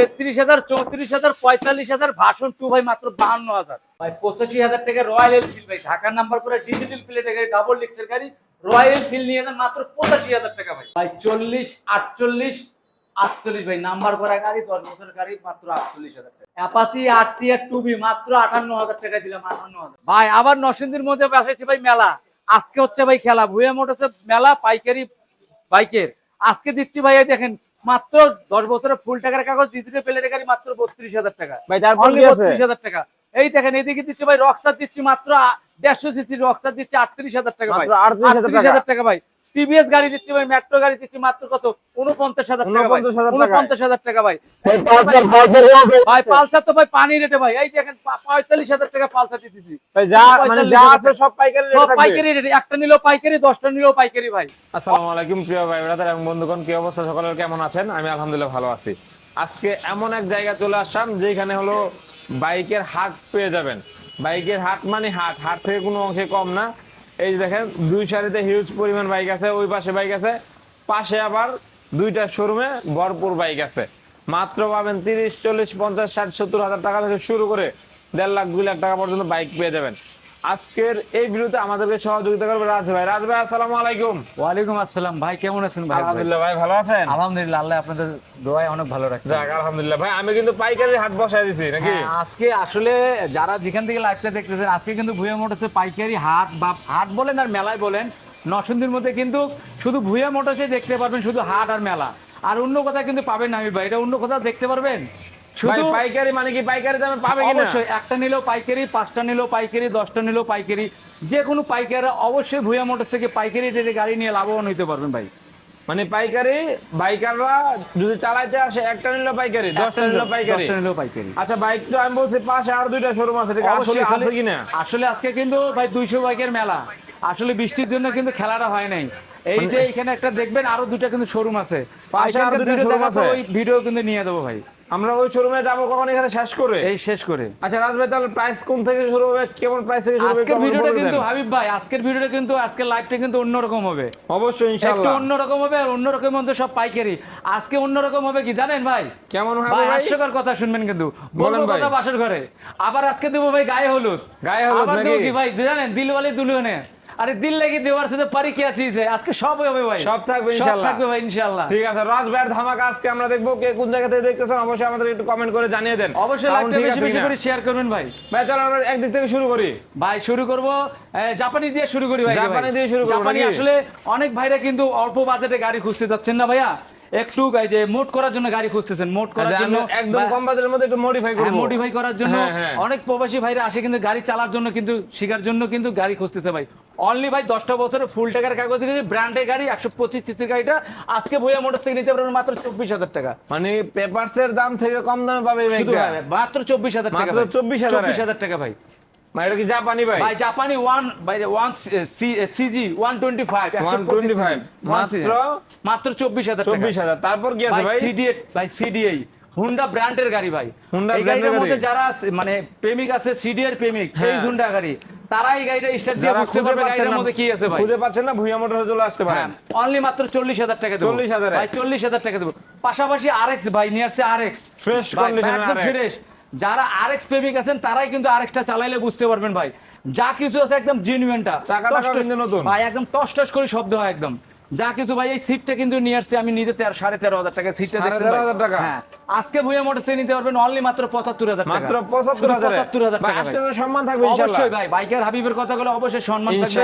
তেত্রিশ হাজার, চৌত্রিশ হাজার, পঁয়তাল্লিশ হাজার, ভাষণ টু ভাই মাত্র বাহান্ন হাজার। ভাই, পঁচাশি হাজার টাকা রয়্যাল এনফিল্ড ভাই, ঢাকার নাম্বার করে ডিজিটাল প্লেটের গাড়ি ডাবল ডিক্সের গাড়ি, রয়্যাল এনফিল্ড নিয়ে যান মাত্র পঁচাশি হাজার টাকা ভাই। ভাই, চল্লিশ, আটচল্লিশ আটচল্লিশ ভাই, নাম্বার করা গাড়ি, দশ বছরের গাড়ি, মাত্র আটচল্লিশ হাজার টাকা। অ্যাপাসি আর টি আর টু বি, মাত্র আটান্ন হাজার টাকা দিলাম আটান্ন হাজার ভাই, আবার নরসিংদীর মধ্যে বসেছে ভাই মেলা। আজকে হচ্ছে ভাই খেলা ভুয়া মোটরসে মেলা, পাইকারি বাইকের। আজকে দিচ্ছি ভাই দেখেন মাত্র দশ বছরের ফুল টাকার কাগজ দিতে প্লেটের গাড়ি মাত্র বত্রিশ হাজার টাকা। ভাই হাজার আছে 32,000 টাকা। এই দেখেন এদিকে দিচ্ছি ভাই রক্সার দিচ্ছি মাত্র দেড়শো সিসি রক্সার দিচ্ছে আটত্রিশ হাজার টাকা ভাই। আটত্রিশ হাজার টাকা ভাই। টিভিএস গাড়ি দিচ্ছি ভাই মেট্রো গাড়ি দিচ্ছি মাত্র কত? উনপঞ্চাশ হাজার টাকা ভাই। উনপঞ্চাশ হাজার টাকা ভাই। ভাই পালসার তো ভাই পানি রেটে ভাই। এই দেখেন পঁয়তাল্লিশ হাজার টাকা পালসার দিতেছি। ভাই যা মানে যা আছে সব পাইকারি সব পাইকারি রেটে একটা নিলেও পাইকারি দশটা নিলেও পাইকারি ভাই। আসসালামু আলাইকুম প্রিয় ভাই ব্রাদার এবং বন্ধুগণ কি অবস্থা? সকলের কেমন আছেন? আমি আলহামদুলিল্লাহ ভালো আছি। আজকে এমন এক জায়গায় চলে আসলাম যেখানে হলো বাইকের হাট পেয়ে যাবেন। বাইকের হাট মানে হাট। হাট থেকে কোনো অংশে কম না। এই দেখেন, দুই সারিতে হিউজ পরিমাণ বাইক আছে, ওই পাশে বাইক আছে, পাশে আবার দুইটা শোরুমে ভরপুর বাইক আছে। মাত্র পাবেন তিরিশ, চল্লিশ, পঞ্চাশ, ষাট, সত্তর হাজার টাকা থেকে শুরু করে দেড় লাখ, দুই লাখ টাকা পর্যন্ত বাইক পেয়ে যাবেন। আজকের এই ভিডিওতে আমাদেরকে সহযোগিতা করবে রাজ ভাই। রাজ ভাই আসসালামু আলাইকুম। ওয়ালাইকুম আসসালাম। ভাই কেমন আছেন ভাই? আলহামদুলিল্লাহ ভাই ভালো আছেন? আলহামদুলিল্লাহ আল্লাহ আপনাদের দোয়ায় অনেক ভালো রাখছে যাক আলহামদুলিল্লাহ। ভাই আমি কিন্তু পাইকারি হাট বসাই দিছি নাকি? হ্যাঁ, আজকে আসলে যারা যেখান থেকে লাইভটা দেখতেছেন আজকে কিন্তু ভুয়া মোটরসে পাইকারি হাট বা হাট বলেন আর মেলায় বলেন নরসিংদীর মধ্যে কিন্তু শুধু ভুয়া মোটরসে দেখতে পারবেন শুধু হাট আর মেলা। আর অন্য কথা কিন্তু পাবেন না আমি ভাই। এটা অন্য কথা দেখতে পারবেন? ভাই পাইকারি মানে কি পাইকারি দামে পাবে কিনা? অবশ্যই একটা নিলেও পাইকারি পাঁচটা নিলেও পাইকারি দশটা নিলেও পাইকারি। যে কোনো পাইকারি অবশ্যই ভুয়া মোটর থেকে পাইকারি রেটে গাড়ি নিয়ে লাভবান হইতে পারবেন ভাই। মানে পাইকারি বাইকাররা যদি চালাইতে আসে একটা নিলো পাইকারি দশটা নিলো পাইকারি। নিলেও পাইকারি। আচ্ছা বাইক তো আমি বলছি পাশে আর দুইটা শোরুম আছে আসলে আছে কিনা? আসলে আজকে কিন্তু ভাই দুইশো বাইকের মেলা। আসলে বৃষ্টির জন্য কিন্তু খেলাটা হয় নাই। এই যে এখানে একটা দেখবেন আরও দুইটা কিন্তু শোরুম আছে। পাশে আরও দুইটা video আছে? ওই ভিডিও কিন্তু নিয়ে দেবো ভাই। আমরা ওই শোরুমে যাব কখন? এখানে শেষ করে? এই শেষ করে। আচ্ছা রাজ ভাই তাহলে প্রাইস কোন থেকে শুরু হবে? কেমন প্রাইস থেকে শুরু হবে? আজকের ভিডিওটা কিন্তু হাবিব ভাই আজকের ভিডিওটা কিন্তু আজকের লাইভটা কিন্তু অন্যরকম হবে। অবশ্যই ইনশাআল্লাহ। একটু অন্যরকম হবে আর অন্যরকম মধ্যে সব পাইকারি। আজকে অন্যরকম হবে কি জানেন ভাই? কেমন হবে ভাই হাস্যকর কথা শুনবেন কিন্তু। বলেন বলব ভাই। কথা বাসর ঘরে। আবার আজকে দেবো ভাই গায়ে হলুদ। গায়ে হলুদ নাকি? কি ভাই? জানেন দিলওয়ালি দুলুনে আরে দিল লাগি দেওয়ার সাথে পারি কি আছে আজকে সব হবে ভাই। সব থাকবে সব ইনশাআল্লাহ। থাকবে ভাই ইনশাআল্লাহ ঠিক আছে রাজ ভাইয়ের ধামাকা আজকে আমরা দেখব কে কোন জায়গা থেকে দেখতেছেন অবশ্যই আমাদের একটু কমেন্ট করে জানিয়ে দেন। অবশ্যই লাইকটা বেশি বেশি করে শেয়ার করবেন ভাই। ভাই তাহলে আমরা একদিক থেকে শুরু করি। ভাই শুরু করব। জাপানি দিয়ে শুরু করি ভাই জাপানি দিয়ে শুরু করব জাপানি আসলে অনেক ভাইরা কিন্তু অল্প বাজেটে গাড়ি খুঁজতে যাচ্ছেন না ভাইয়া। একটু এই যে মোট করার জন্য গাড়ি খুঁজতেছেন মোট করার আচ্ছা, জন্য একদম কম বাজেটের মধ্যে একটু মডিফাই করব। মডিফাই করার জন্য হ্যাঁ, হ্যাঁ। অনেক প্রবাসী ভাইরা আসে কিন্তু গাড়ি চালার জন্য কিন্তু শেখার জন্য কিন্তু গাড়ি খুঁজতেছে ভাই। অনলি ভাই দশটা বছরের ফুল টাকার কাগজ ব্র্যান্ডের গাড়ি একশো পঁচিশ সিসির গাড়িটা। আজকে বইয়া মোটর থেকে নিতে পারবেন মাত্র চব্বিশ হাজার টাকা। মানে পেপারস এর দাম থেকে কম দামে পাবে মাত্র চব্বিশ হাজার টাকা মাত্র 24,000 চব্বিশ হাজার টাকা ভাই। মানে এটা কি জাপানি ভাই ভাই জাপানি ওয়ান ভাই one CG one twenty five 125 মাত্র মাত্র হাজার হাজার তারপর কি আছে ভাই ভাই সিডিএ ভাই সিডিএ হুন্ডা ব্র্যান্ডের গাড়ি ভাই এই brand মধ্যে যারা মানে প্রেমিক আছে সিডিএর প্রেমিক এই হ্যাঁ। হুন্ডা গাড়ি তারা এই গাড়িটা স্টার্ট দিয়ে বুঝতে খুঁজে পারবে গাড়িটার না। মধ্যে কি আছে ভাই খুঁজে পাচ্ছেন না ভুইয়া মোটর চলে আসতে পারেন অনলি মাত্র চল্লিশ হাজার টাকা দেবো। 40,000 ভাই চল্লিশ হাজার টাকা দেবো। পাশাপাশি আরএক্স ভাই নিয়ে আসছে আরএক্স condition এর ফ্রেশ যারা আরএক্স প্রেমিক আছেন তারাই কিন্তু আরেকটা চালাইলে বুঝতে পারবেন ভাই। যা কিছু আছে একদম জেনুইনটা নতুন। ভাই একদম টস টস করে শব্দ হয় একদম। যা কিছু ভাই এই সিটটা কিন্তু নিয়ে আসছি। আমি নিজে তেরো সাড়ে তেরো হাজার টাকা সিটটা দেখছি তেরো হাজার টাকা? হ্যাঁ। আজকে ভুয়া মোটর সে নিতে পারবেন অনলি মাত্র পঁচাত্তর হাজার মাত্র পঁচাত্তর হাজার? পঁচাত্তর হাজার টাকা সম্মান থাকবে অবশ্যই ভাই বাইকের হাবিবের কথা বলে অবশ্যই সম্মান থাকবে।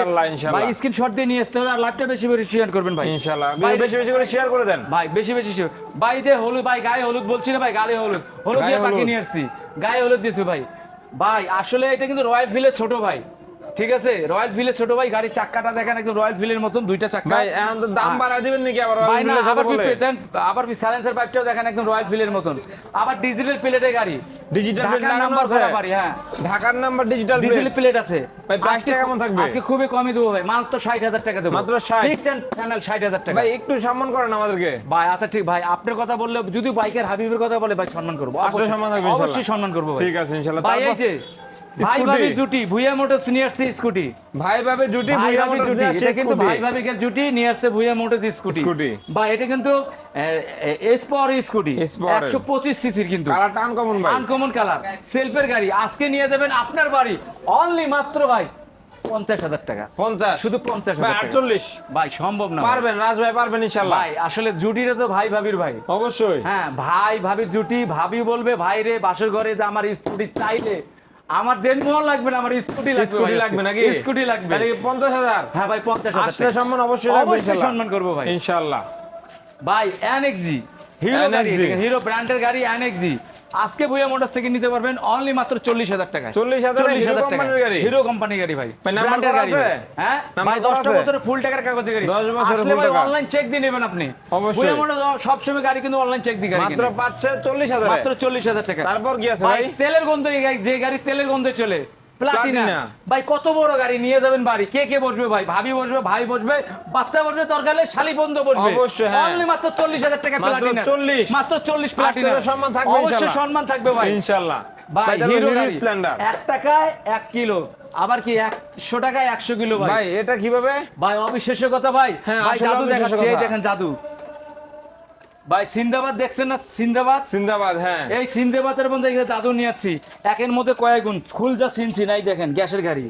ভাই স্ক্রিনশট দিয়ে নিয়ে আসতে হবে আর লাইভটা বেশি বেশি শেয়ার করবেন ভাই। ইনশাল্লাহ। ভাই বেশি বেশি করে শেয়ার করে দেন। ভাই বেশি বেশি share। ভাই যে হলুদ ভাই গায়ে হলুদ বলছি না ভাই গায়ে হলুদ। হলুদ দিয়ে পাখি নিয়ে আসছি। গায়ে হলুদ দিয়েছি ভাই। ভাই আসলে এটা কিন্তু রয়্যাল ফিলের ছোট ভাই। ঠিক আছে? রয়্যাল ফিলের ছোট ভাই গাড়ির চাক্কাটা দেখেন একদম রয়্যাল ফিলের মতন দুইটা চাক্কা। ভাই এখন তো দাম হ্যাঁ। বাড়ায় দিবেন নাকি আবার ভাই না মিলে আবার? দেন আবার সাইলেন্সার পাইপটাও দেখেন একদম রয়্যাল ফিলের মতন। আবার ডিজিটাল প্লেটের গাড়ি। ডিজিটাল প্লেট নাম্বার আছে। বাড়ি হ্যাঁ। ঢাকার number digital digital plate plate আছে। ভাই, price আজকে টা কেমন থাকবে? আজকে খুবই কমই দেবো ভাই মাত্র ষাট হাজার টাকা দেবো। মাত্র 60? ফিক্সড এন্ড ফাইনাল ষাট হাজার টাকা। ভাই একটু সম্মান করেন আমাদেরকে। ভাই আচ্ছা ঠিক ভাই আপনার কথা বললে যদি বাইকের হাবিবের কথা বলে ভাই সম্মান করব। অবশ্যই- সম্মান থাকবে অবশ্যই সম্মান করব ভাই। ঠিক আছে ভাই এই যে ভাই ভাবি জুটি ভুইয়া মোটর নিয়ে আসছে স্কুটি। ভাই ভাবে জুটি ভাই ভুইয়া ভাবি জুটি এটা কিন্তু। ভাই ভাবিকের জুটি নিয়ে আসছে ভুইয়া মোটর স্কুটি। স্কুটি। বা এটা কিন্তু S power scooty. S power এর। একশো পঁচিশ সিসির কিন্তু। কালারটা আনকমন ভাই। Uncommon colour. সেলফের গাড়ি। আজকে নিয়ে যাবেন আপনার বাড়ি। অনলি মাত্র ভাই পঞ্চাশ হাজার টাকা। পঞ্চাশ। শুধু পঞ্চাশ ভাই আটচল্লিশ। ভাই সম্ভব না পারবেন রাজ ভাই পারবেন ইনশাল্লাহ। ভাই আসলে জুটিটা তো ভাই ভাবির ভাই। অবশ্যই। হ্যাঁ ভাই ভাবির জুটি ভাবি বলবে ভাই রে বাসর ঘরে যে আমার স্কুটি চাইলে আমার দেন মোহর লাগবে না আমার স্কুটি লাগবে স্কুটি লাগবে নাকি? স্কুটি লাগবে। তাহলে কি পঞ্চাশ হাজার? হ্যাঁ ভাই পঞ্চাশ হাজার আসলে সম্মান অবশ্যই থাকবে অবশ্যই সম্মান করব ভাই। ইনশাল্লাহ। ভাই এনএক্সজি জি হিরো গাড়ি হিরো ব্র্যান্ডের গাড়ি এনএক্সজি জি আজকে ভুয়া মোটরস থেকে নিতে পারবেন অনলি মাত্র চল্লিশ হাজার টাকা চল্লিশ হাজার কোম্পানির গাড়ি? হিরো কোম্পানি গাড়ি ভাই। ব্র্যান্ডের গাড়ি। হ্যাঁ? ভাই দশটা বছরের ফুল টাকার কাগজে গাড়ি। 10 বছরের ভাই অনলাইন চেক দিয়ে নেবেন আপনি। অবশ্যই। মোটরস সবসময় গাড়ি কিন্তু অনলাইন চেক দিয়ে গাড়ি মাত্র। পাচ্ছে চল্লিশ হাজার। মাত্র চল্লিশ হাজার টাকা। তারপর কি আছে ভাই তেলের গন্ধ যে গাড়ি তেলের গন্ধে চলে। প্লাটিনা। ভাই কত বড় গাড়ি? নিয়ে যাবেন বাড়ি। কে কে বসবে ভাই? ভাবি বসবে ভাই বসবে বাচ্চা বসবে তরকারে শালি বন্ধ বসবে। অবশ্যই, হ্যাঁ। অনলি মাত্র চল্লিশ হাজার টাকা মাত্র প্লাটিনা। 40 মাত্র চল্লিশ প্লাটিনা। সম্মান থাকবে অবশ্যই সম্মান থাকবে ভাই। ইনশাল্লাহ। ভাই হিরো স্প্লেন্ডার এক টাকায় এক কিলো। আবার কি একশো টাকায় একশো কিলো ভাই? ভাই এটা কীভাবে? ভাই অবিশ্বাস্য কথা ভাই। হ্যাঁ, ভাই জাদু দেখাচ্ছে। দেখেন জাদু। ভাই সিন্দাবাদ দেখছেন না? সিন্দাবাদ? সিন্দাবাদ হ্যাঁ। এই সিন্দাবাদের মধ্যে জাদু নিয়ে যাচ্ছি একের মধ্যে কয়েক গুণ খুল যা চিনছি নাই দেখেন গ্যাসের গাড়ি।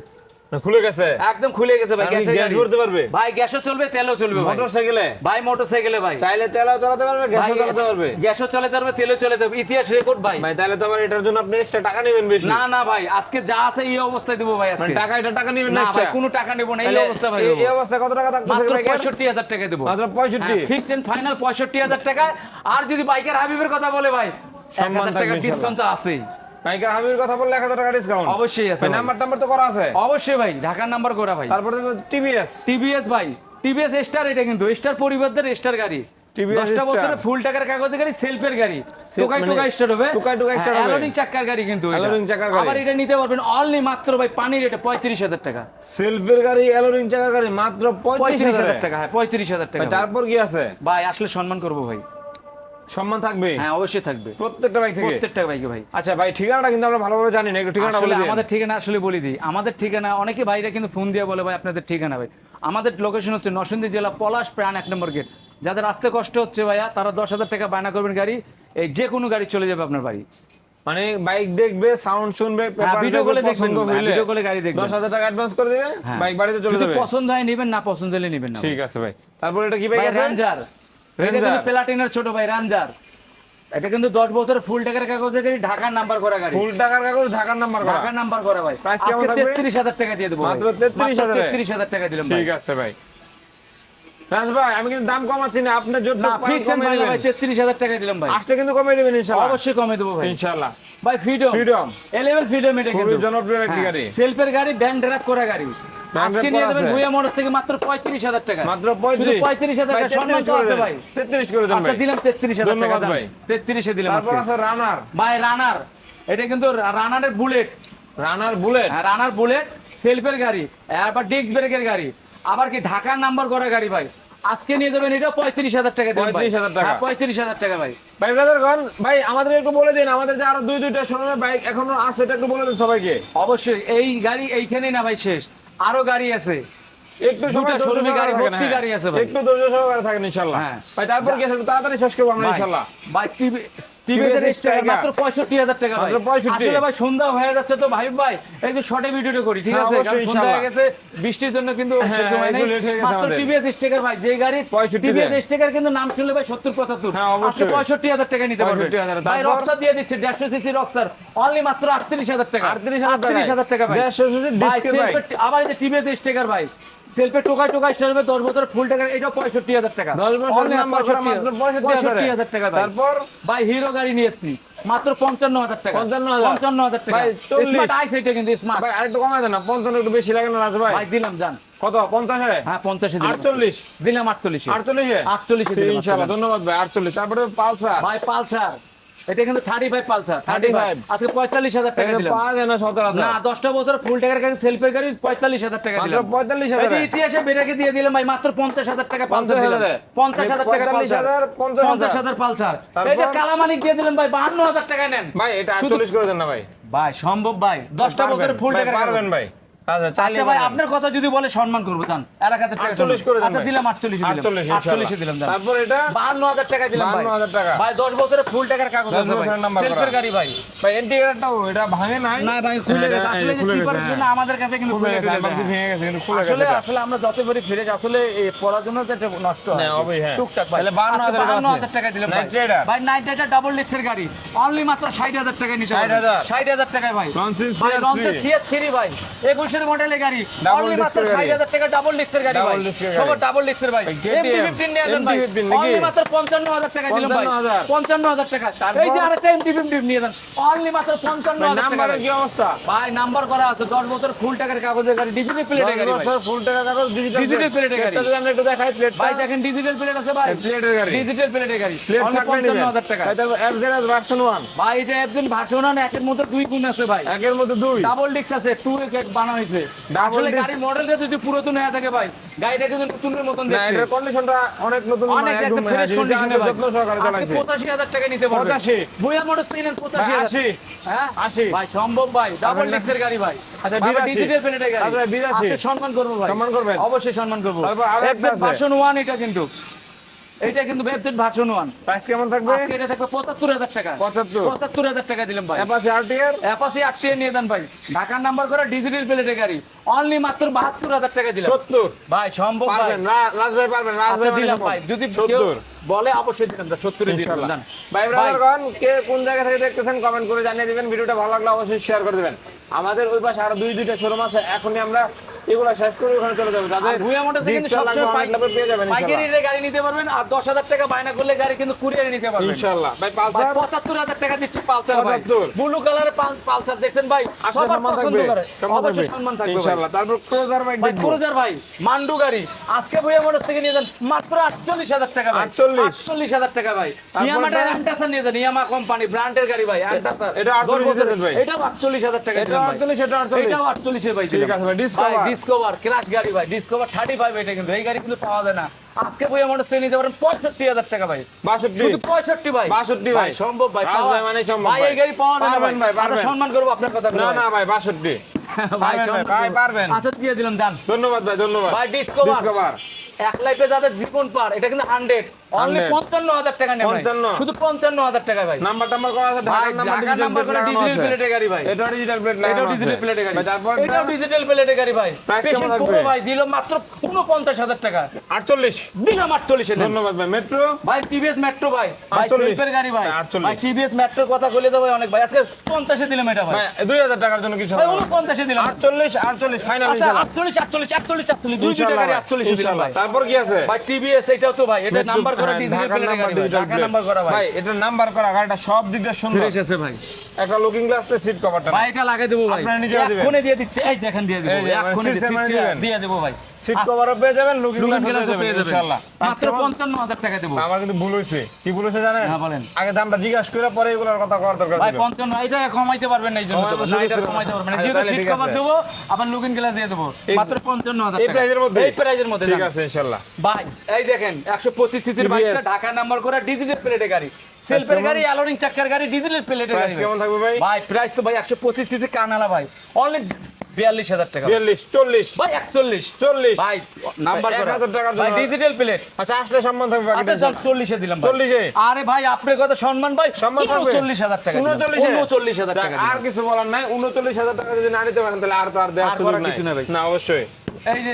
খুলে গেছে। একদম খুলে গেছে ভাই গ্যাসের গ্যাস ভরতে পারবে? ভাই গ্যাসও চলবে তেলও চলবে ভাই। মোটরসাইকেলে? ভাই মোটরসাইকেলে ভাই। চাইলে তেলাও চালাতে পারবে গ্যাসও চালাতে পারবে। গ্যাসও চালাতে পারবে তেলও চালাতে পারবে। ইতিহাস রেকর্ড ভাই। ভাই তাহলে তো আবার এটার জন্য আপনি এক্সট্রা টাকা নেবেন বেশি। না না ভাই আজকে যা আছে এই অবস্থায় দেবো ভাই মানে আজকে। টাকা এটা টাকা নেবেন না ভাই কোনো টাকা নেব না এই অবস্থা ভাই এই- অবস্থায় কত টাকা থাকতেছে পঁয়ষট্টি হাজার টাকা দেবো। মাত্র 65 ফিক্সড এন্ড ফাইনাল পঁয়ষট্টি হাজার টাকা। আর যদি বাইকের হাবিবের কথা বলে ভাই সম্মান টাকা ডিসকাউন্ট তো আছেই। হাবিবের কথা বললে 1000 টাকা ডিসকাউন্ট অবশ্যই আছে ভাই। নাম্বার তো করা আছে। অবশ্যই ভাই ঢাকার নাম্বার করা ভাই। তারপরে টিভিএস টিভিএস ভাই টিভিএস স্টার এটা কিন্তু স্টার পরিবারদের স্টার গাড়ি। দশটা বছরের ফুল টাকার কাগজের গাড়ি সেলফের গাড়ি। টোকাই মানে টোকাই স্টার হবে। টোকাই টোকাই start হবে। অ্যালোনিং চাক্কার গাড়ি কিন্তু এটা। চাকার গাড়ি। আবার এটা নিতে পারবেন অনলি মাত্র ভাই পানির এটা পঁয়ত্রিশ হাজার টাকা। সেলফের গাড়ি গাড়ি মাত্র 35 পঁয়ত্রিশ হাজার। হাজার টাকা হ্যাঁ টাকা। তারপর কি আছে? ভাই আসলে সম্মান করব ভাই। সম্মান থাকবে? হ্যাঁ অবশ্যই থাকবে। প্রত্যেকটা বাইক থেকে? প্রত্যেকটা বাইকে ভাই। আচ্ছা ভাই ঠিকানাটা কিন্তু আমরা ভালোভাবে জানি না একটু আসলে বলে দিন। আমাদের ঠিকানা আসলে বলি দিই। আমাদের ঠিকানা অনেকে ভাইরা কিন্তু ফোন দিয়ে বলে ভাই আপনাদের ঠিকানা ভাই। আমাদের লোকেশন হচ্ছে নরসিংদী জেলা পলাশ প্রাণ এক নম্বর গেট যাদের আসতে কষ্ট হচ্ছে ভাইয়া তারা দশ হাজার টাকা বায়না করবেন গাড়ি। এই যে কোনো গাড়ি চলে যাবে আপনার বাড়ি। মানে বাইক দেখবে সাউন্ড শুনবে video call এ দেখবেন, পছন্দ হ্যাঁ, হইলে video call গাড়ি দেখবেন। 10000 টাকা অ্যাডভান্স করে দিবে হ্যাঁ। বাইক বাড়িতে চলে যাবে। পছন্দ হয় নেবেন না পছন্দ হলে নেবেন না ঠিক আছে ভাই। তারপর এটা কি বাইক ভাই আছে? রাঞ্জার প্লাটিনার ছোট ভাই রাঞ্জার এটা কিন্তু দশ বছরের ফুল টাকার কাগজের গাড়ি ঢাকার নাম্বার করা গাড়ি। ফুল টাকার কাগজ ঢাকার নাম্বার করা। ঢাকার নাম্বার করা ভাই। Price কেমন থাকবে? তেত্রিশ হাজার টাকা দিয়ে দেবো মাত্র 33,000 এ? তেত্রিশ হাজার টাকা দিলাম ঠিক আছে ভাই। রাজ ভাই আমি কিন্তু দাম কমাচ্ছি না। আপনি জোর না ফিক্স ভাই তেত্রিশ হাজার টাকা দিলাম ভাই। আসলে কিন্তু কমিয়ে দেবেন ইনশাআল্লাহ অবশ্যই কমে দেবো ভাই। ইনশাআল্লাহ ভাই ফ্রিডম Freedom। এলেভেল ফ্রিডম এটা কিন্তু। জনপ্রিয় একটি হ্যাঁ, গাড়ি। সেলফের গাড়ি ব্যান্ড ড্রাইভ করা গাড়ি। আজকে নিয়ে করা যাবেন আছে। ভুয়া মোটর থেকে মাত্র পঁয়ত্রিশ হাজার টাকা। মাত্র পঁয়ত্রিশ। হাজার টাকা সম্মান 33 তো করে আছে দেন। ভাই। 33 করে আচ্ছা দিলাম তেত্রিশ হাজার টাকা ভাই। তেত্রিশে দিলাম তারপর আছে রানার। ভাই রানার। এটা কিন্তু রানারের বুলেট। রানার বুলেট। হ্যাঁ, রানার বুলেট সেলফের গাড়ি আবার ডিস্ক ব্রেকের গাড়ি। আবার কি ঢাকার নাম্বার করা গাড়ি ভাই? আজকে নিয়ে যাবেন এটা পঁয়ত্রিশ হাজার টাকা ভাই। 35,000 টাকা। হ্যাঁ, পঁয়ত্রিশ হাজার টাকা ভাই। ভাই ব্রাদার গন ভাই আমাদের একটু বলে দিন আমাদের যে আরও দুই দুইটা শোরুমে বাইক এখনও আছে এটা একটু বলে দিন সবাইকে। অবশ্যই এই গাড়ি এইখানেই না ভাই শেষ। আরও গাড়ি আছে একটু সময় গাড়ি, ভর্তি। গাড়ি আছে ভাই। একটু ধৈর্য সহকারে থাকেন ইনশাআল্লাহ হ্যাঁ। ভাই তারপর কি তাড়াতাড়ি শেষ করব আমরা ইনশাআল্লাহ ভাই মাত্র পঁয়ষট্টি হাজার টাকা ভাই। আসলে ভাই সন্ধ্যা হয়ে যাচ্ছে তো ভাই ভাই এই শর্টে ভিডিওটা করি ঠিক আছে? সন্ধ্যা হয়ে গেছে বৃষ্টির জন্য কিন্তু সেরকম নাই। একটু late গেছে মাত্র টিভিএস স্টিকার ভাই যে গাড়ি টিভিএস স্টিকার কিন্তু নাম শুনলে ভাই সত্তর পঁচাত্তর। হ্যাঁ, অবশ্যই। আজকে পঁয়ষট্টি হাজার টাকা নিতে পারবে। ভাই রক্সার দিয়ে দিচ্ছে দেড়শো সিসি রক্সার অনলি মাত্র আটত্রিশ হাজার টাকা। 38,000 টাকায়। আটত্রিশ হাজার টাকা ভাই। 150 ভাই ডিস্কের বাইক। self-এর- আবার এই যে টিভিএস স্টিকার ভাই। সেলফে টোকায় টোকায় স্টারবে দশ বছর ফুল টাকা এটা পঁয়ষট্টি হাজার টাকা। 10 বছর Only নাম্বার করা মাত্র 65,000 হাজার টাকা তারপর? ভাই হিরো গাড়ি নিয়ে এসছি। মাত্র পঞ্চান্ন হাজার টাকা। 55,000 পঞ্চান্ন হাজার টাকা। ভাই, 40 স্মার্ট আইস এটা কিন্তু স্মার্ট ভাই আরেকটু কমায় দেন না পঞ্চান্ন একটু বেশি লাগে না রাজ ভাই। ভাই দিলাম জান কত? পঞ্চাশে হ্যাঁ পঞ্চাশে আটচল্লিশ। দিলাম আটচল্লিশে আটচল্লিশে আটচল্লিশে ইনশাআল্লাহ আটচল্লিশ। ধন্যবাদ ভাই আটচল্লিশ। তারপরে পালসার। ভাই পালসার। এটা কিন্তু thirty five Pulsar thirty five আজকে পঁয়তাল্লিশ হাজার টাকা দিলাম। পাওয়া যায় না সতেরো না দশটা বছর ফুল টাকার কাছে সেলফের গাড়ি পঁয়তাল্লিশ হাজার টাকা দিলাম। 45,000 এই যে ইতিহাসে বেটাকে দিয়ে দিলাম ভাই মাত্র পঞ্চাশ হাজার টাকা পালসার দিলাম। পঞ্চাশ হাজার টাকা 45,000, 50,000 পঞ্চাশ হাজার। পালসার? এই যে কালামানিক দিয়ে দিলাম ভাই বাহান্ন হাজার টাকা নেন। ভাই এটা আটচল্লিশ করে দেন না ভাই। ভাই সম্ভব ভাই। দশটা বছরের ফুল টাকা পারবেন ভাই। আচ্ছা আচ্ছা ভাই আপনার কথা যদি বলে সম্মান করব জান। এক হাজার টাকা 48 করে দেন আচ্ছা দিলাম আটচল্লিশ 48 আটচল্লিশে দিলাম তারপর এটা? বাহান্ন হাজার টাকা দিলাম ভাই। 52,000 টাকা। ভাই দশ বছরের ফুল টাকার কাগজ 10 আছে ভাই। বছরের নাম্বার সেলফের গাড়ি ভাই। ভাই ইন্টিগ্রেটরটাও এটা ভাঙে নাই। না ভাই খুলে গেছে। আসলে চিপার জন্য হ্যাঁ। আমাদের কাছে কিন্তু খুলে গেছে ভেঙে গেছে কিন্তু খুলে গেছে আসলে আসলে আমরা যত বড় ফ্রিজ আসলে এই পড়ার জন্য তো নষ্ট হয়। হ্যাঁ, হ্যাঁ। টুকটাক ভাই। তাহলে 52,000 আচ্ছা, টাকা 52,000 টাকা দিলাম ভাই। ভাই নাইট রাইডার ডাবল লিক্সের গাড়ি। অনলি মাত্র 60000 টাকায় নিতে 60,000 60000 টাকায় ভাই। Lonsdale ভাই CR3 লঞ্চের CS3 ভাই। 21 এর মডেলের গাড়ি অনলি মাত্র গাড়ি। 60000 টাকা ডাবল লিক্সের গাড়ি ভাই। Double disc এর সব গাড়ি। ডাবল লিক্সের ভাই। KTM, MT15 নিয়ে যান ভাই। অনলি মাত্র 55000 টাকা দিলাম ভাই। 55,000 55000 টাকা। এই যে আরেকটা MT15 নিয়ে যান অনলি মাত্র 55000 ভাই টাকা কি অবস্থা? ভাই নাম্বার করা আছে। 10 বছর ফুল টাকার কাগজের গাড়ি ডিজিটাল প্লেটের গাড়ি। ফুল টাকা কাগজ ডিজিটাল plate গাড়ি। আমরা একটু দেখাই প্লেট ভাই দেখেন ডিজিটাল প্লেট আছে ভাই। প্লেটের গাড়ি। ডিজিটাল প্লেটের গাড়ি। প্লেট নিবেন। 55,000 টাকা। এফজেড ভার্সন 1 ভাই এটা একজন ভাষণ না একের মধ্যে দুই গুণ আছে ভাই। একের মধ্যে দুই। ডাবল ডিস্ক আছে টু এক বানা হয়েছে আসলে গাড়ির মডেলটা যদি পুরাতন হয়ে থাকে ভাই গাড়িটা কিন্তু নতুনের মতন না এটার কন্ডিশনটা অনেক নতুন মানে একদম একদম ফ্রেশ কন্ডিশনে যত্ন সহকারে চালাইছে। পঁচাশি হাজার টাকা নিতে পারবে। 85 বুয়া মোটর সিনের পঁচাশি হ্যাঁ? 80 ভাই সম্ভব ভাই। ডাবল পারবেন গাড়ি ভাই। আচ্ছা, ভাই, 82 ডিজিটাল প্লেটের গাড়ি। 82 সম্মান করব ভাই। সম্মান করবেন? অবশ্যই সম্মান করব। তারপর আরও একটা ভার্সন এটা কিন্তু। এটা কিন্তু ভার্সন প্রাইস কেমন থাকবে? আজকে এটা থাকবে পঁচাত্তর হাজার টাকা। 75 পঁচাত্তর হাজার টাকা দিলাম ভাই। অ্যাপাচি আরটিআর নিয়ে দেন ভাই। ঢাকার নাম্বার করা ডিজিটাল প্লেটের গাড়ি। অনলি মাত্র বাহাত্তর হাজার টাকা দিলাম। 70 ভাই সম্ভব ভাই। পারবেন না রাজ ভাই পারবেন রাজ আচ্ছা, ভাই দিলাম ভাই। যদি কেউ 70 বলে অবশ্যই দিলাম দিলাম। ভাই, ব্রাদারগণ কে কোন জায়গা থেকে দেখতেছেন কমেন্ট করে জানিয়ে দিবেন। ভিডিওটা ভালো লাগলে অবশ্যই শেয়ার করে দিবেন। আমাদের ওই পাশে আরও দুই দুইটা শোরুম আছে। এখনই আমরা এগুলো শেষ করে ওখানে চলে যাব। যাদের ভুয়া মোটর থেকে কিন্তু সবসময় অনেক পেয়ে যাবেন পাইকারি গাড়ি নিতে পারবেন আর দশ হাজার টাকা বায়না করলে গাড়ি কিন্তু কুরিয়ারে নিতে পারবেন। ইনশাআল্লাহ ভাই পালসার? পঁচাত্তর হাজার টাকা দিচ্ছি পালসার ভাই। ব্লু কালারের পালসার দেখছেন ভাই? সবার পছন্দ করে। সম্মান অবশ্যই থাকবে সম্মান থাকবে ইনশাআল্লাহ তারপর ক্লোজার ভাই দেখব। ক্রুজার ভাই। মান্ডু গাড়ি। আজকে ভুয়া মোটর থেকে নিয়ে যান মাত্র আটচল্লিশ হাজার টাকা ভাই। 48 আটচল্লিশ হাজার টাকা ভাই। ইয়ামাটা এটা? অ্যান্টাসার নিয়ে যান ইয়ামা কোম্পানি ব্র্যান্ডের গাড়ি ভাই অ্যান্টাসার এটা 48 দেবেন ভাই। এটাও আটচল্লিশ হাজার টাকা এটা দিলাম ভাই। 48 এটা 48 এটাও আটচল্লিশের ভাই ঠিক আছে ভাই, Discover। ডিসকভার ক্রাশ গাড়ি ভাই। ডিসকভার থার্টি ফাইভ এটা কিন্তু। এই গাড়ি কিন্তু পাওয়া যায় না। আজকে বই আমার থেকে নিতে পারেন পঁয়ষট্টি হাজার টাকা ভাই। 62 শুধু পঁয়ষট্টি ভাই। 62 ভাই। সম্ভব ভাই মানে সম্ভব ভাই। এই গাড়ি পাওয়া যাবে ভাই, ভাই আচ্ছা। সম্মান করব আপনার কথা না না ভাই 62 ভাই। পারবেন। আচ্ছা দিয়ে দিলাম দান ধন্যবাদ ভাই ধন্যবাদ। ভাই ডিসকভার ডিসকভার এক লাইফে যাদের জীবন পার এটা কিন্তু হান্ড্রেড অনলি পঞ্চান্ন হাজার টাকা নেই ভাই। 55 শুধু পঞ্চান্ন হাজার টাকা ভাই। নাম্বার টাম্বার করা আছে ভাই, ঢাকার নাম্বার করা ডিজিটাল আছে। প্লেটের গাড়ি ভাই। এটা ডিজিটাল প্লেট এটাও ডিজিটাল প্লেটের গাড়ি। তারপর এটাও ডিজিটাল প্লেটের গাড়ি ভাই। থাকবে? Pro ভাই দিল মাত্র উনপঞ্চাশ হাজার টাকা। 48 দিলাম আটচল্লিশে নেন। ধন্যবাদ ভাই মেট্রো ভাই টিভিএস মেট্রো ভাই। ভাই 48 সেলফের গাড়ি ভাই। 48 ভাই টিভিএস মেট্রোর কথা বলে দেবো অনেক ভাই। আজকে পঞ্চাশে দিলাম এটা ভাই। ভাই 2000 টাকার জন্য কিছু ভাই হবে না। উনপঞ্চাশে দিলাম। 48 48 ফাইনাল ইনশাআল্লাহ আটচল্লিশ আটচল্লিশ আটচল্লিশ আটচল্লিশ দুই ভাই, আটচল্লিশে দিলাম ইনশাআল্লাহ। তারপর কি আছে? ভাই টিভিএস এটাও তো ভাই এটা নাম্বার করা ডিজিটাল ডিজিটাল ঢাকা নাম্বার করা ভাই। ভাই এটা নাম্বার করা গাড়িটা সব দিক দিয়ে সুন্দর। ফ্রেশ আছে ভাই। একটা লুকিং গ্লাস তে সিট কভারটা ভাই এটা লাগাই দেবো ভাই। আপনারা নিজেরা দিবেন? এক্ষুনি দিয়ে দিচ্ছে এই দেখেন দিয়ে দেবো এক্ষুনি seat দিয়ে দিবেন? দিয়ে দেবো ভাই। সিট কভারও পেয়ে যাবেন লুকিং গ্লাসও পেয়ে যাবেন ইনশাআল্লাহ মাত্র পঞ্চান্ন হাজার টাকা দেবো। আমার কিন্তু ভুল হয়েছে। কি ভুল হয়েছে জানেন? হ্যাঁ, বলেন। আগে দামটা জিজ্ঞাসা করে পরে এগুলোর কথা করার দরকার ভাই ছিল। পঞ্চান্ন এটা কমাইতে পারবেন না এই জন্য না, এটা কমাইতে পারবেন না। আচ্ছা, যেহেতু সিট কভার। দেবো আবার লুকিং গ্লাস দিয়ে দেবো। মাত্র পঞ্চান্ন হাজার এই প্রাইজের মধ্যে? এই প্রাইজের মধ্যে ঠিক আছে ইনশাআল্লাহ। ভাই এই দেখেন একশো পঁচিশ সিসির বাইকটা ঢাকা নাম্বার করা ডিজিটাল প্লেটের গাড়ি। সেলফের গাড়ি অ্যালোরিং চাক্কার গাড়ি ডিজিটাল প্লেটের গাড়ি। কেমন থাকবে ভাই? ভাই প্রাইস তো ভাই একশো পঁচিশ সিসি কানালা ভাই। অনলি বিয়াল্লিশ হাজার টাকা। 42 40 ভাই একচল্লিশ। 40 ভাই নাম্বার হাজার টাকার ভাই ডিজিটাল প্লেট আচ্ছা আসলে সম্মান থাকবে আচ্ছা চল্লিশে দিলাম ভাই। 40 এ? আরে ভাই আপনার কথা সম্মান ভাই সম্মান থাকবে। উনচল্লিশ হাজার টাকা দিলাম। 39 এ? উনচল্লিশ হাজার টাকা আর কিছু বলার নাই। 39000 টাকা যদি না নিতে পারেন তাহলে আর তো আর দেওয়ার কিছু ভাই। না অবশ্যই। এই যে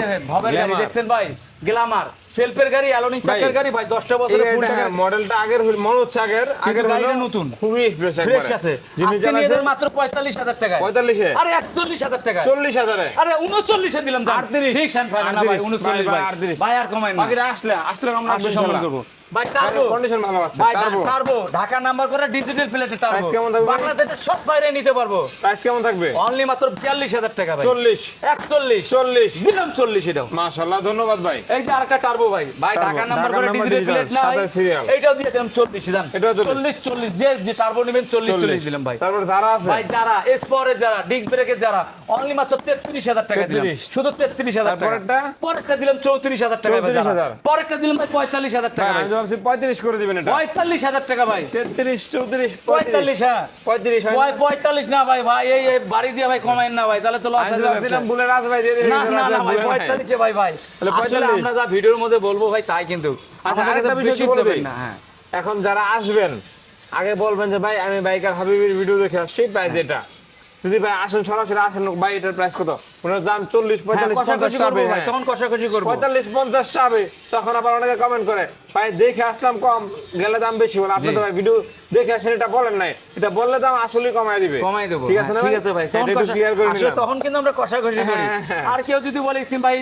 Glamour। দেখছেন ভাই? গ্লামার সেলফের গাড়ি অ্যালোনিং চাকার গাড়ি ভাই দশটা এই বছরের ফুল টাকা মডেলটা আগের হইল মনে হচ্ছে আগের আগের হলো নতুন। খুবই ফ্রেশ ফ্রেশ আছে। যিনি জানা আছে মাত্র পঁয়তাল্লিশ হাজার টাকা 45 এ আরে একচল্লিশ হাজার টাকা 40000 এ আরে উনচল্লিশে দিলাম দাম। 38 ঠিক শান ফাইনাল না ভাই 38 উনচল্লিশ ভাই, ভাই। 38 ভাই আর কমাই না। বাকি আসলে আসলে আমরা সম্মান করব। ভাই টার্বো কন্ডিশন ভালো আছে টার্বো টার্বো ঢাকা নাম্বার করে ডিজিটাল প্লেটে টার্বো Price কেমন থাকবে? বাংলাদেশের সব বাইরে নিতে পারব। প্রাইস কেমন থাকবে? অনলি মাত্র বিয়াল্লিশ হাজার টাকা ভাই। 40 একচল্লিশ। 40 দিলাম চল্লিশ এটাও। মাশাআল্লাহ ধন্যবাদ ভাই। এই যে আরেকটা টার্বো ভাই। ভাই ঢাকা নাম্বার করে ডিজিটাল প্লেট না সাদা serial। এইটাও দিয়ে দিলাম চল্লিশ দাম এটাও 40 চল্লিশ চল্লিশ। যে যে টার্বো নেবেন চল্লিশ চল্লিশ। দিলাম ভাই। তারপর যারা আছে? ভাই যারা যারা ডিস্ক যারা অনলি মাত্র তেত্রিশ হাজার টাকা দিলাম। শুধু তেত্রিশ হাজার টাকা? পরেরটা দিলাম চৌত্রিশ হাজার টাকা ভাই 34,000 পরেরটা দিলাম ভাই পঁয়তাল্লিশ হাজার টাকা ভাবছি পঁয়ত্রিশ করে দিবেন এটা। পঁয়তাল্লিশ হাজার টাকা ভাই। তেত্রিশ চৌত্রিশ পঁয়তাল্লিশ হ্যাঁ। পঁয়ত্রিশ ভাই পঁয়তাল্লিশ না ভাই ভাই এই বাড়ি দিয়ে ভাই কমাইন না ভাই তাহলে তো লস ভাবছিলাম বুলে রাজ ভাই দিয়ে না না না ভাই পঁয়তাল্লিশে ভাই ভাই। তাহলে আসলে আমরা যা ভিডিওর মধ্যে বলব ভাই তাই কিন্তু। আচ্ছা আরেকটা বিষয় বলে দিই। হ্যাঁ। এখন যারা আসবেন আগে বলবেন যে ভাই আমি বাইকার হাবিবের ভিডিও দেখে আসছি প্রাইস এটা যদি ভাই আসেন সরাসরি আসেন ভাই এটার প্রাইস কত? ওনার দাম চল্লিশ হ্যাঁ, পঁয়তাল্লিশ পঞ্চাশ চাবে হ্যাঁ। তখন কষাকষি করব। পঁয়তাল্লিশ পঞ্চাশ চাবে। তখন আবার অনেকে কমেন্ট করে ভাই দেখে আসলাম কম গেলে দাম বেশি বলে। আপনি তো ভাই ভিডিও দেখে আসেন এটা বলেন নাই। এটা বললে দাম আসলে কমায় দিবে। কমাই দেবো ঠিক আছে না হ্যাঁ, ঠিক আছে ভাই একটু ক্লিয়ার করে নিলাম। তখন কিন্তু আমরা কষাকষি করি। আর কেউ যদি বলে ইসিম ভাই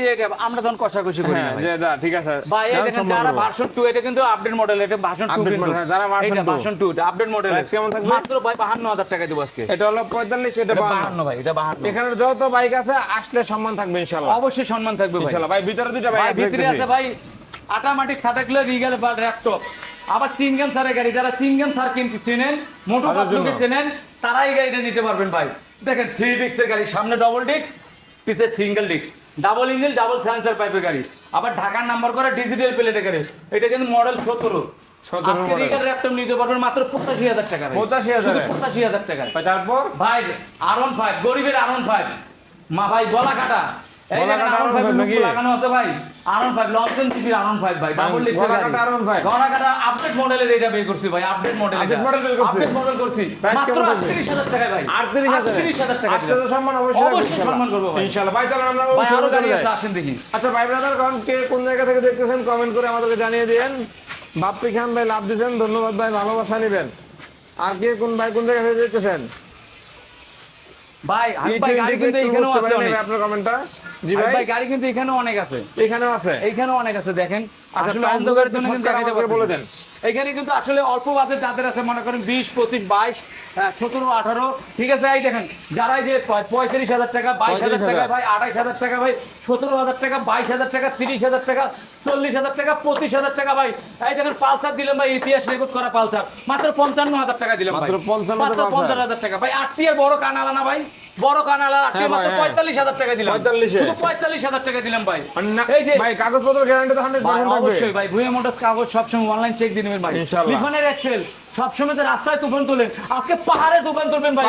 আমরা তখন কষাকষি করি না দা ঠিক আছে। ভাই এই দেখেন যারা ভার্সন 2 এটা কিন্তু আপডেট মডেল এটা ভার্সন 2 Update কিন্তু। যারা version এটা 2 ভার্সন 2 এটা আপডেট মডেল Price কেমন থাকবে? মাত্র ভাই 52000 টাকা দিব আজকে। এটা হলো পঁয়তাল্লিশ এটা এটা 52 ভাই এটা 52 এখানে যত বাইক আছে আসলে সম্মান থাকবে অবশ্যই সম্মান থাকবে ভাই। ভিতরে দুইটা বাইক আছে ভিতরে আছে ভাই রিগাল বা ল্যাপটপ। আবার চিনগান গাড়ি যারা চিনগান সার কিন্তু চেনেন মোটু তাদের পাতলুকে চেনেন তারাই এই গাড়িটা নিতে পারবেন ভাই। দেখেন থ্রি ডিস্কের গাড়ি সামনে ডবল ডিস্ক পিছে single disc double engine double silencer পাইপের গাড়ি। আবার ঢাকার নাম্বার করে ডিজিটাল প্লেটের গাড়ি। এটা কিন্তু মডেল সতেরো। 17 model। রিগাল ল্যাপটপ নিতে পারবেন মাত্র পঁচাশি হাজার টাকা 85,000 এ? পঁচাশি হাজার টাকা। তারপর? ভাই আর ফাইভ গরিবের আর ফাইভ মা ভাই গলা কাটা। এই গলা দেখেন কাটা R15 R15 look নাকি? লাগানো আছে ভাই। আর ওয়ান ফাইভ লঞ্চন জিবির আর ওয়ান ফাইভ ভাই ডাবল ডিস্কের গলা গাড়ি। কাটা R15 গলা কাটা আপডেট মডেলের এটা বের করছি ভাই আপডেট মডেল Update model বের করছি? আপডেট মডেল করছি। Price মাত্র কেমন থাকবে? 38000 টাকা ভাই। 38,000 38000 টাকা আজকে তো সম্মান অবশ্যই থাকবে অবশ্যই ইনশাল্লাহ। সম্মান করব ভাই। ইনশাল্লাহ। ভাই চলেন আমরা ওই ভাই আরও শোরুমে গাড়ি চলে আছে যাই। আসেন দেখি। আচ্ছা ভাই ব্রাদার কোন কে কোন জায়গা থেকে দেখতেছেন? কমেন্ট করে আমাদেরকে জানিয়ে দিয়েন। বাপ্পি খান ভাই লাভ দিয়েছেন ধন্যবাদ ভাই ভালোবাসা নিবেন। আর কে কোন ভাই কোন জায়গা থেকে অনেক। ভাই আপনার কমেন্টটা। জি ভাই। ভাই গাড়ি কিন্তু এখানেও অনেক আছে। এখানেও আছে। এইখানেও অনেক আছে দেখেন। আচ্ছা, আসলে অন্ধকারের জন্য কিন্তু দেখাতে আমাকে বলে দেন। এখানে কিন্তু আসলে অল্প বাজেট যাদের আছে মনে করেন বিশ পঁচিশ বাইশ সতেরো আঠারো। ঠিক আছে এই দেখেন যারা যে পঁয়ত্রিশ হাজার টাকা বাইশ হাজার টাকা ভাই আঠাইশ হাজার টাকা ভাই সতেরো হাজার টাকা বাইশ হাজার টাকা তিরিশ হাজার টাকা চল্লিশ হাজার টাকা পঁচিশ হাজার টাকা ভাই। এই দেখেন পালসার দিলাম ভাই ইতিহাস রেকর্ড করা পালসার। মাত্র পঞ্চান্ন হাজার টাকা দিলাম মাত্র 55 তে মাত্র পঞ্চাশ হাজার টাকা। ভাই আটটি আর বড় কানা না ভাই। বড় কানালা হ্যাঁ মাত্র হ্যাঁ। পঁয়তাল্লিশ হাজার টাকা দিলাম। 45 এ। শুধু পঁয়তাল্লিশ হাজার টাকা দিলাম ভাই। এই যে ভাই কাগজপত্র গ্যারান্টি তো হান্ড্রেড ভাই, পার্সেন্ট থাকবে। অবশ্যই ভাই ভুয়া মোটরস কাগজ সবসময় অনলাইন চেক দিয়ে নেবেন ভাই। ইনশাআল্লাহ। লিফানের এক্সেল সবসময় তো রাস্তায় তুফান তোলেন আজকে পাহাড়ে তুফান তুলবেন ভাই।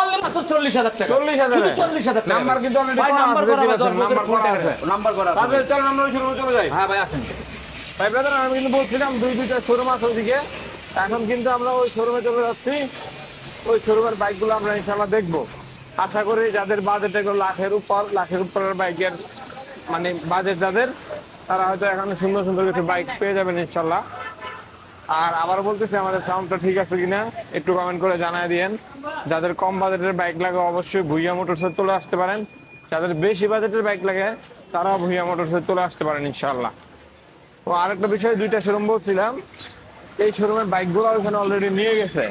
অনলি মাত্র চল্লিশ হাজার টাকা। 40,000 শুধু চল্লিশ হাজার টাকা। নাম্বার কিন্তু ভাই নাম্বার করা নাম্বার করা আছে। নাম্বার করা আছে। তাহলে চলেন আমরা ওই শোরুমে চলে যাই। হ্যাঁ ভাই আসেন। ভাই ব্রাদার আমি কিন্তু বলছিলাম দুই দুইটা শোরুম আছে ওইদিকে এখন কিন্তু আমরা ওই শোরুমে চলে যাচ্ছি। ওই শোরুমের বাইকগুলো আমরা ইনশাল্লাহ দেখব। আশা করি যাদের বাজেট এগুলো লাখের উপর, লাখের উপরের বাইকের মানে বাজেট যাদের, তারা হয়তো এখন সুন্দর সুন্দর কিছু বাইক পেয়ে যাবেন ইনশাল্লাহ। আর আবার বলতেছি, আমাদের সাউন্ডটা ঠিক আছে কিনা একটু কমেন্ট করে জানায় দিয়েন। যাদের কম বাজেটের বাইক লাগে অবশ্যই ভুইয়া মোটরসে চলে আসতে পারেন। যাদের বেশি বাজেটের বাইক লাগে, তারাও ভুইয়া মোটরসে চলে আসতে পারেন ইনশাল্লাহ। ও, আরেকটা বিষয়, দুইটা শোরুম বলছিলাম। এই শোরুমের বাইকগুলো ওখানে অলরেডি নিয়ে গেছে।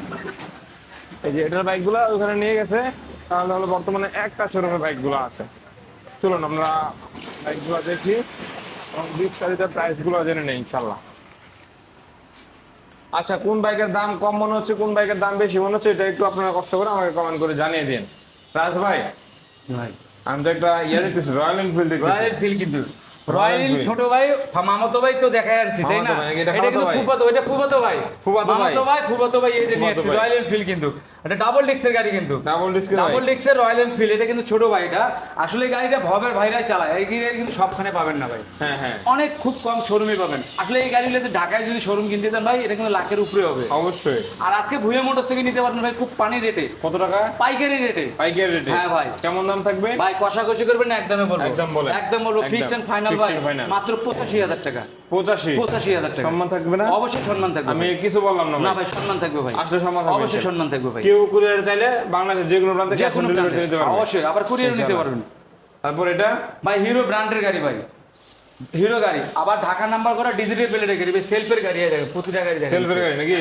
এই যে এটার বাইকগুলো ওখানে নিয়ে গেছে। তাহলে হলো বর্তমানে একটা শোরুমে বাইকগুলো আছে। চলুন আমরা বাইকগুলো দেখি এবং বিস্তারিত প্রাইসগুলো জেনে নেই ইনশাল্লাহ আচ্ছা কোন বাইকের দাম কম মনে হচ্ছে কোন বাইকের দাম বেশি মনে হচ্ছে এটা একটু আপনারা কষ্ট করে আমাকে কমেন্ট করে জানিয়ে দিন। রাজ ভাই? আমি তো একটা ইয়ে দেখতেছি রয়্যাল এনফিল্ড দেখতেছি। রয়্যাল এনফিল্ড কিন্তু। Royal Enfield. ছোট ভাই মামাতো ভাই তো দেখাই আসছি তাই না? এটা কিন্তু ভাই। ফুফাতো এটা ফুফাতো ভাই। ফুফাতো ভাই। মামাতো ভাই ফুফাতো ভাই এই যে নিয়ে ভাই। রয়্যাল এনফিল্ড কিন্তু। এটা ডাবল ডিস্কের গাড়ি কিন্তু। ডাবল ডিস্কের ডাবল ডিস্কের রয়্যাল এনফিল্ড এটা কিন্তু ছোট ভাইটা আসলে গাড়িটা ভবের ভাইরাই চালায় এই গাড়ি কিন্তু সবখানে পাবেন না ভাই। হ্যাঁ হ্যাঁ। অনেক খুব কম শোরুমে পাবেন। আসলে এই গাড়িগুলো ঢাকায় যদি শোরুম কিনতে দেন ভাই এটা কিন্তু লাখের উপরে হবে। অবশ্যই। আর আজকে ভুয়া মোটর থেকে নিতে পারবেন ভাই খুব পানি রেটে কত টাকা? পাইকারি রেটে বাইকের রেটে হ্যাঁ ভাই। কেমন দাম থাকবে? ভাই কষাকষি করবেন না বলব। একদম বলেন। একদম বলব। ফিক্সড এন্ড ফাইনাল ভাই মাত্র পঁচাশি হাজার টাকা। পঁচাশি? পঁচাশি হাজার টাকা। সম্মান থাকবে না? অবশ্যই সম্মান থাকবে আমি কিছু বললাম না না ভাই। ভাই সম্মান থাকবে ভাই। আসলে সম্মান থাকবে অবশ্যই সম্মান থাকবে ভাই। কেউ কুরিয়ার চাইলে বাংলাদেশের যে কোনো প্রান্তে ক্যাশ অন ডেলিভারি নিতে পারবে। অবশ্যই আবার কুরিয়ার নিতে পারবেন। তারপর এটা? ভাই হিরো ব্র্যান্ডের গাড়ি ভাই। হিরো গাড়ি। আবার ঢাকা নাম্বার করা ডিজিটাল প্লেটের গাড়ি। সেলফের গাড়ি দেখেন প্রতিটা গাড়ি সেলফের গাড়ি নাকি?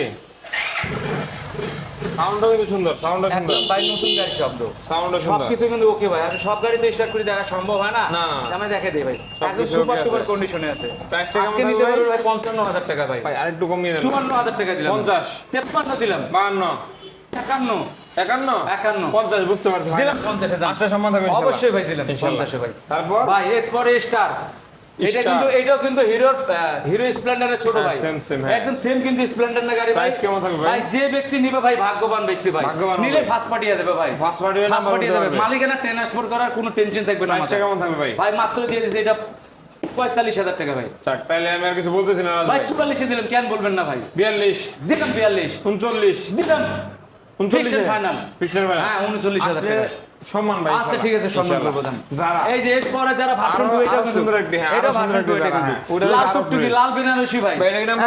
সাউন্ডও কিন্তু সুন্দর সাউন্ডও সুন্দর। ভাই নতুন গাড়ি শব্দ। সাউন্ডও সুন্দর। সবকিছু কিন্তু ওকে ভাই। আসলে সব গাড়ি তো স্টার্ট করে দেখা সম্ভব হয় না? না, না, না। আমি দেখে দিই ভাই। একদম সুপার আছে। কন্ডিশনে আছে। প্রাইসটা কেমন আজকে নিতে পারবে ভাই পঞ্চান্ন হাজার টাকা ভাই। ভাই আরেকটু কমিয়ে দেন। চুয়ান্ন হাজার টাকা দিলাম। 50 তেপ্পান্ন দিলাম। বাহান্ন। একান্ন। একান্ন? একান্ন। পঞ্চাশ বুঝতে পারছি দিলাম পঞ্চাশ হাজার সম্মান থাকবে অবশ্যই ভাই দিলাম পঞ্চাশে ভাই। তারপর? ভাই এস স্টার। এটা কিন্তু এটাও কিন্তু হিরো হিরো স্প্লেন্ডারের ছোট ভাই। same, same। একদম সেম কিন্তু স্প্লেন্ডার না গাড়ি ভাই। কেমন থাকবে ভাই? ভাই যে ব্যক্তি নিবে ভাই ভাগ্যবান ব্যক্তি ভাই। ভাগ্যবান নিলে ফার্স্ট দেবে ভাই। পাঠিয়ে দেবে। মালিকানা ট্রান্সফার করার কোনো টেনশন থাকবে না প্রাইসটা কেমন থাকবে ভাই? ভাই মাত্র দিয়ে দিয়েছে এটা পঁয়তাল্লিশ হাজার টাকা ভাই। যাক তাহলে আমি আর কিছু বলতেছি না ভাই ভাই। চুয়াল্লিশে দিলাম কেন বলবেন না ভাই? বিয়াল্লিশ। দিলাম বিয়াল্লিশ। উনচল্লিশ। দিলাম। উনচল্লিশে Fixed final। ফিক্সড ফাইনাল হ্যাঁ, 39,000 আসলে টাকা। সম্মান ভাই আচ্ছা ঠিক আছে সম্মান। যারা এই যে যারা ভাষণ এটা সুন্দর একটি, হ্যাঁ, এটা ভাষণ কিন্তু। ওটা লাল টুকটুকি, লাল বেনারসি ভাই। একদম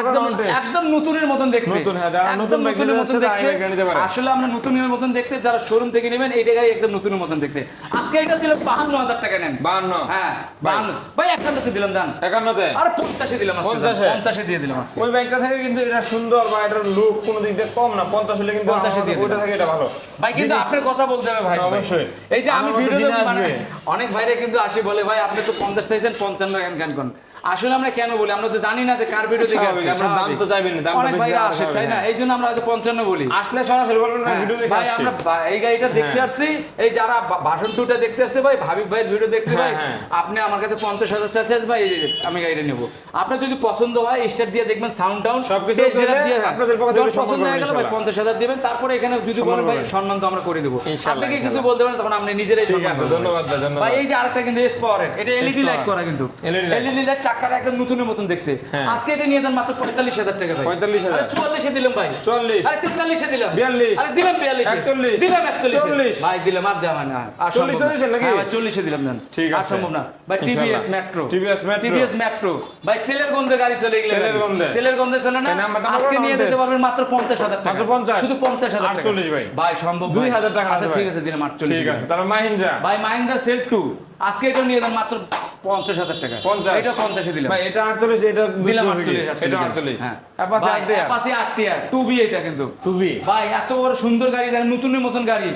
একদম নতুনের মতন দেখতে। নতুন, হ্যাঁ, যারা নতুন বাইক নতুনের নিতে মতন যাচ্ছে, তারা এই নিতে পারে। আসলে আমরা নতুনের মতন দেখতে যারা শোরুম থেকে নেবেন এই জায়গায় একদম নতুনের মতন দেখতে। আজকে এটা দিলে বাহান্ন হাজার টাকা নেন। বাহান্ন। হ্যাঁ ভাই। বাহান্ন। ভাই একান্নতে দিলাম জান। একান্নতে? আর পঞ্চাশে দিলাম আজকে, পঞ্চাশে? পঞ্চাশে দিয়ে দিলাম ওই বাইকটা থেকে কিন্তু এটা সুন্দর বা এটার লুক কোনো দিক দিয়ে কম না। পঞ্চাশ হলে কিন্তু পঞ্চাশে আমাদের দিয়ে দিলাম। থেকে এটা ভালো। ভাই কিন্তু আপনার কথা বলতে হবে ভাই। অবশ্যই। এই যে আমি ভিডিও মানে। অনেক ভাইরে কিন্তু আসি বলে ভাই আপনি তো পঞ্চাশ চাইছেন পঞ্চান্ন গান গান কোন আসলে আমরা কেন বলি? আমরা তো জানি না যে কার ভিডিও দেখে আসছে, আপনার দাম তো চাইবেন না, দামটা বেশি আসে তাই না। এই জন্য আমরা হয়তো পঞ্চান্ন বলি। আসলে সরাসরি বলবেন না হ্যাঁ, ভিডিও দেখে ভাই আমরা এই গাড়িটা দেখতে হ্যাঁ। আসছি এই যারা ভাষণ টুটা দেখতে আসছে ভাই ভাবিব ভাইয়ের ভিডিও দেখতে হ্যাঁ, ভাই। আপনি আমার কাছে পঞ্চাশ হাজার চাচ্ছেন ভাই এই আমি গাড়িটা নেব। আপনার যদি পছন্দ হয় স্টার্ট দিয়ে দেখবেন সাউন্ড টাউন সবকিছু আপনাদের পক্ষ থেকে পছন্দ হয়ে গেল ভাই হাজার দেবেন তারপরে এখানে যদি বলেন ভাই সম্মান তো আমরা করে দেবো। আপনাকে কিছু বলতে পারেন তখন আপনি নিজেরাই ঠিক আছে ধন্যবাদ ভাই ধন্যবাদ। ভাই এই যে আরেকটা কিন্তু এস পাওয়ারের এটা এলইডি লাইট করা কিন্তু। এলইডি লাইট চাকাটা একদম নতুনের মতন দেখতে। হ্যাঁ। আজকে এটা নিয়ে যান মাত্র পঁয়তাল্লিশ হাজার টাকা ভাই। 45,000 আরে চুয়াল্লিশে দিলাম ভাই। 44 আরে তেতাল্লিশে দিলাম। 42 আরে দিলাম বিয়াল্লিশ। 41 দিলাম একচল্লিশ। ভাই দিলাম আর দেওয়া না। আর 40 দিয়েছেন নাকি? হ্যাঁ চল্লিশে দিলাম দেন। ঠিক আছে। সম্ভব না। ভাই টিভিএস। মেট্রো। টিভিএস মেট্রো ভাই তেলের গন্ধে গাড়ি চলে গেলে তেলের গন্ধে। তেলের গন্ধে চলে না? আজকে নিয়ে যেতে পারবেন মাত্র পঞ্চাশ হাজার টাকা। মাত্র 50? শুধু পঞ্চাশ হাজার 48 ভাই। ভাই সম্ভব দুই হাজার টাকা আচ্ছা ঠিক আছে দিলাম আটচল্লিশ ঠিক আছে তাহলে মাহিন্দ্রা। ভাই মাহিন্দ্রা সেল টু আজকে এটা নিয়ে যান মাত্র পঞ্চাশ হাজার টাকা। পঞ্চাশ। এটা পঞ্চাশে দিলাম। ভাই এটা আটচল্লিশ এটা দিলাম দুশো আটচল্লিশ কি? এটা আটচল্লিশ হ্যাঁ। অ্যাপাচি ভাই, আট দেয়া অ্যাপাচি আট টিয়ার, 2B এটা কিন্তু। টুবি ভাই এত বড় সুন্দর গাড়ি দেখেন নতুনের মতন গাড়ি।